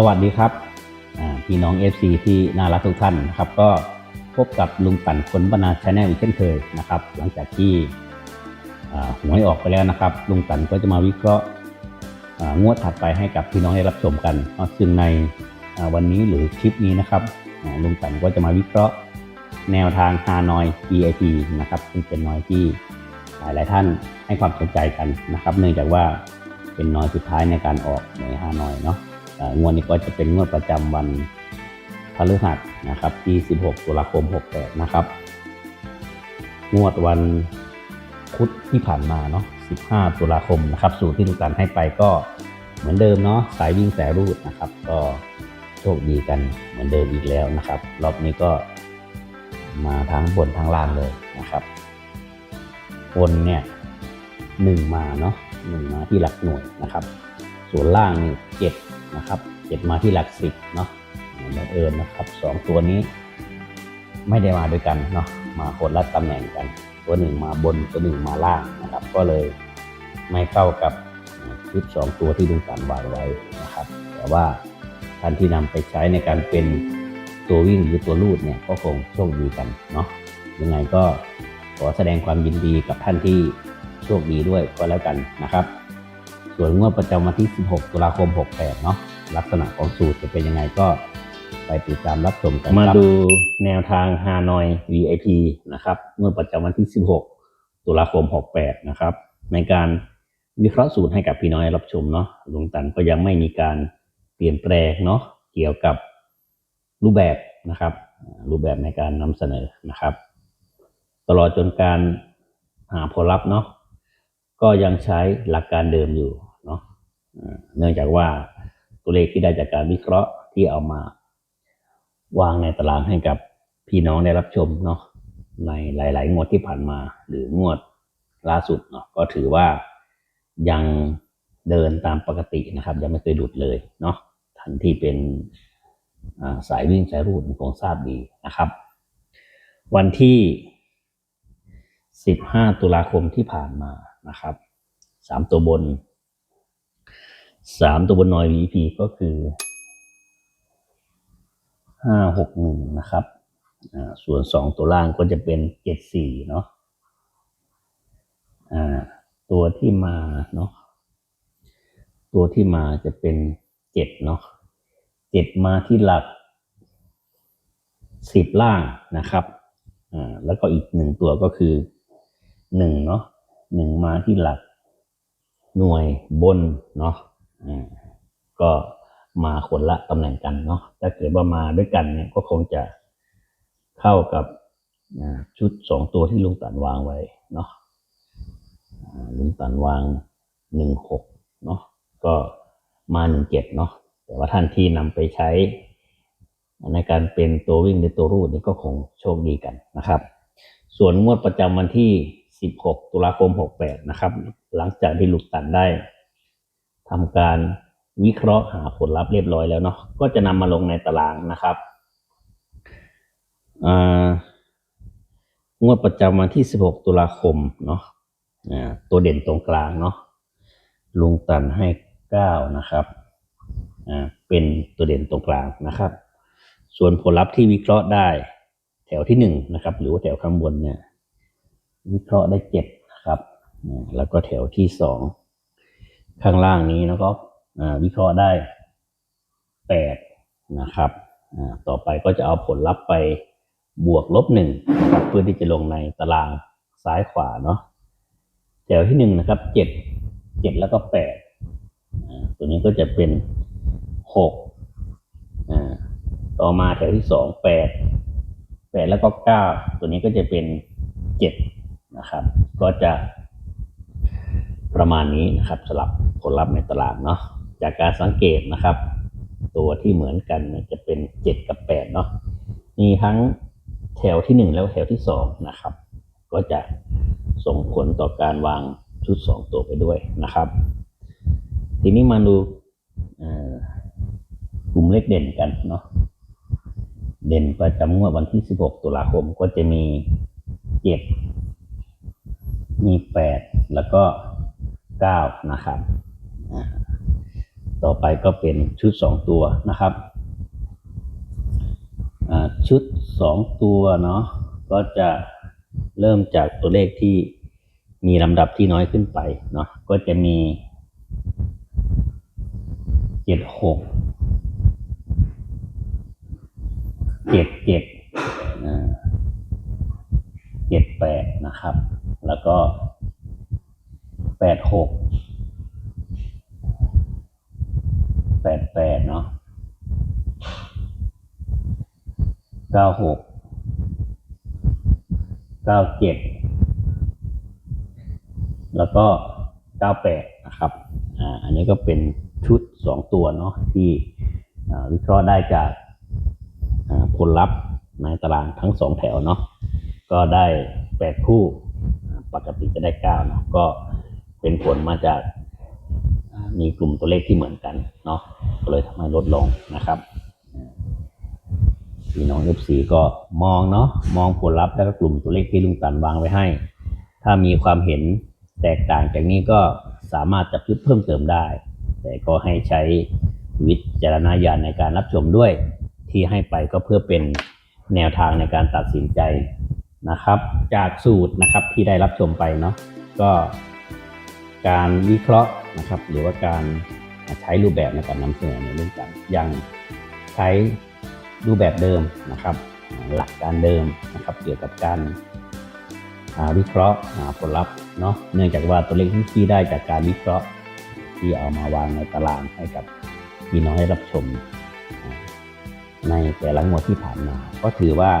สวัสดีครับพี่น้อง FC ที่น่ารักทุกท่านนะครับก็พบกับลุงปั่นคนบรรณาชาแนลอีกเช่นเคยนะครับ หลังจากที่หวยออกไปแล้วนะครับ ลุงปั่นก็จะมาวิเคราะห์งวดถัดไปให้กับพี่น้องได้รับชมกันซึ่งในวันนี้หรือคลิปนี้นะครับลุงปั่นก็จะมาวิเคราะห์แนวทางฮานอย EIP นะครับซึ่งเป็นนอยที่หลายๆท่านให้ความสนใจกันนะครับ เนื่องจากว่าเป็นนอยสุดท้ายในการออกในฮานอยเนาะ งวดนี้ก็จะเป็นงวดประจำวันพฤหัสนะครับที่ 16 ตุลาคม 68 นะครับ งวดวันพุธที่ผ่านมาเนาะ 15 ตุลาคมนะครับ สูตรที่ทุกท่านให้ไปก็เหมือนเดิมเนาะ สายวิ่งสายรูดนะครับ ก็โชคดีกันเหมือนเดิมอีกแล้วนะครับ รอบนี้ก็มาทั้งบนทั้งล่างเลยนะครับบนเนี่ยหนึ่งมาเนาะหนึ่งมาที่หลักหน่วยนะครับ ส่วนล่างนี่เจ็ด นะครับเจ็ดมาที่หลักสิบเนาะบังเอิญนะครับสองตัวนี้ ไม่ได้มาด้วยกันเนาะมาคนละตำแหน่งกัน ตัวหนึ่งมาบนตัวหนึ่งมาล่างนะครับ ก็เลยไม่เข้ากับชุดสองตัวที่ลุงตันวางไว้นะครับ แต่ว่าท่านที่นำไปใช้ในการเป็นตัววิ่งหรือตัวลูดเนี่ยก็คงโชคดีกันเนาะยังไงก็ขอแสดงความยินดีกับท่านที่โชคดีด้วยก็แล้วกันนะครับ ส่วนงวดประจำวันที่ 16 ตุลาคม 68 เนาะลักษณะของสูตรจะเป็นยังไงก็ไปติดตามรับชมกันมาดูแนวทางฮานอย VIP นะครับงวดประจำวันที่ 16 ตุลาคม 68 นะครับ ในการวิเคราะห์สูตรให้กับพี่น้อยรับชมเนาะลุงตันก็ยังไม่มีการเปลี่ยนแปลงเนาะเกี่ยวกับรูปแบบนะครับ รูปแบบในการนำเสนอนะครับ ตลอดจนการหาผลลัพธ์เนาะ ก็ยังใช้หลักการเดิมอยู่เนาะเนื่องจากว่าตัวเลขที่ได้จากการวิเคราะห์ที่เอามาวางในตารางให้กับพี่น้องได้รับชมเนาะในหลาย ๆ งวดที่ผ่านมา หรืองวดล่าสุดเนาะก็ถือว่ายังเดินตามปกตินะครับ ยังไม่เคยหลุดเลยเนาะท่านที่เป็นสายวิ่งสายรูดคงทราบดีนะครับ วันที่ 15 ตุลาคมที่ผ่านมา นะครับสามตัวบนสามตัวบนนอย VP ก็คือห้าหกหนึ่งนะครับส่วนสองตัวล่างก็จะเป็นเจ็ดสี่เนาะตัวที่มาเนาะตัวที่มาจะเป็นเจ็ดเนาะเจ็ดมาที่หลักสิบล่างนะครับแล้วก็อีกหนึ่งตัวก็คือหนึ่งเนาะ หนึ่งมาที่หลัก หน่วยบนเนาะก็มาคนละตำแหน่งกันเนาะถ้าเกิดว่ามาด้วยกันเนี่ยก็คงจะเข้ากับชุดสองตัวที่ลุงตันวางไว้เนาะลุงตันวางหนึ่งหกเนาะก็มาหนึ่งเจ็ดเนาะแต่ว่าท่านที่นำไปใช้ในการเป็นตัววิ่งหรือตัวรูดนี่ก็คงโชคดีกันนะครับ ส่วนงวดประจำวันที่ 16 ตุลาคม 68 นะครับ หลังจากที่ลุกตันได้ทำการวิเคราะห์หาผลลัพธ์เรียบร้อยแล้วเนาะก็จะนำมาลงในตารางนะครับอ่างวดประจำวันที่ 16 ตุลาคมเนาะอ่าตัวเด่นตรงกลางเนาะลุงตันให้ 9 นะครับอ่าเป็นตัวเด่นตรงกลางนะครับ ส่วนผลลัพธ์ที่วิเคราะห์ได้แถวที่หนึ่งนะครับ หรือว่าแถวข้างบนเนี่ย วิเคราะห์ได้เจ็ดนะครับแล้วก็แถวที่สองข้างล่างนี้แล้วก็วิเคราะห์ได้แปดนะครับต่อไปก็จะเอาผลลัพธ์ไปบวกลบหนึ่งเพื่อที่จะลงในตารางซ้ายขวาเนาะแถวที่หนึ่งนะครับเจ็ดเจ็ดแล้วก็แปดตัวนี้ก็จะเป็นหกต่อมาแถวที่สองแปดแปดแล้วก็เก้าตัวนี้ก็จะเป็นเจ็ดะครับ ก็จะประมาณนี้นะครับสลับผลลัพธ์ในตลาดเนาะจากการสังเกตนะครับ ตัวที่เหมือนกันจะเป็น 7 กับ 8 เนาะมีทั้งแถวที่ 1 แล้วแถวที่ 2 นะครับ ก็จะส่งผลต่อการวางชุด 2 ตัวไปด้วยนะครับ ทีนี้มาดูกลุ่มเลขเด่นกันเนาะเด่นประจำงวดวันที่ 16 ตุลาคมก็จะมี 7 มี8แล้วก็9นะครับ ต่อไปก็เป็นชุด2ตัวนะครับ ชุด2ตัวเนาะก็จะเริ่มจากตัวเลขที่มีลำดับที่น้อยขึ้นไปเนาะก็จะมีเจ็ดหกเจ็ดเจ็ดเจ็ดแปดนะครับ แล้วก็แปดหกแปดแปดเนาะเก้าหกเก้าเจ็ดแล้วก็เก้าแปดนะครับ อ่า อันนี้ก็เป็นชุดสองตัวเนาะที่วิเคราะห์ได้จากผลลัพธ์ในตารางทั้งสองแถวเนาะก็ได้แปดคู่ ปกติจะได้เก้าเนาะก็เป็นผลมาจากมีกลุ่มตัวเลขที่เหมือนกันเนาะก็เลยทำให้ลดลงนะครับพี่น้อง FC ก็มองเนาะมองผลลัพธ์แล้วก็กลุ่มตัวเลขที่ลุงตันวางไว้ให้ ถ้ามีความเห็นแตกต่างจากนี้ก็สามารถจับชุดเพิ่มเติมได้ แต่ก็ให้ใช้วิจารณญาณในการรับชมด้วยที่ให้ไปก็เพื่อเป็นแนวทางในการตัดสินใจ นะครับ จากสูตรนะครับที่ได้รับชมไปเนาะก็การวิเคราะห์นะครับ หรือว่าการใช้รูปแบบในการนำเสนอในเรื่องการยังใช้รูปแบบเดิมนะครับ หลักการเดิมนะครับ เกี่ยวกับการาวิเคราะห์ผลลัพธ์เนาะเนื่องจากว่าตัวเลขที่ได้จากการวิเคราะห์ที่เอามาวางในตารางให้กับพี่น้องได้รับชม ในแต่ละงวดที่ผ่านมา ก็ถือว่า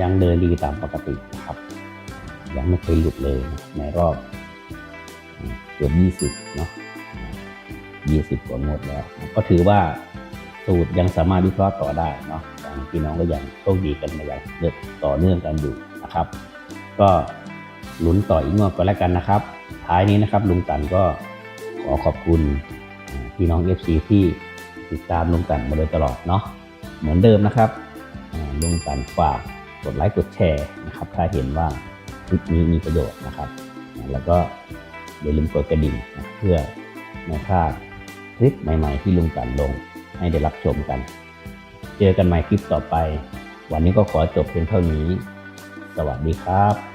ยังเดินดีตามปกตินะครับ ยังไม่เคยหลุดเลยนะในรอบเกือบ20เนาะ20กว่างวดแล้ว ก็ถือว่าสูตรยังสามารถวิเคราะห์ต่อได้เนาะที่น้องก็ยังโชคดีกันมาอย่างเลือต่อเนื่องกันอยู่นะครับ ก็ลุ้นต่ออีกงวดก็แล้วกันนะครับ ท้ายนี้นะครับลุงตันก็ขอขอบคุณพี่น้อง FC ที่ติดตามลุงตันมาโดยตลอดเนาะเหมือนเดิมนะครับลุงตันฝาก กดไลค์กดแชร์นะครับ ถ้าเห็นว่าคลิปนี้มีประโยชน์นะครับ แล้วก็อย่าลืมกดกระดิ่งนะเพื่อไม่พลาดคลิปใหม่ๆ ที่ลุงจันลงให้ได้รับชมกัน เจอกันใหม่คลิปต่อไป วันนี้ก็ขอจบเพียงเท่านี้ สวัสดีครับ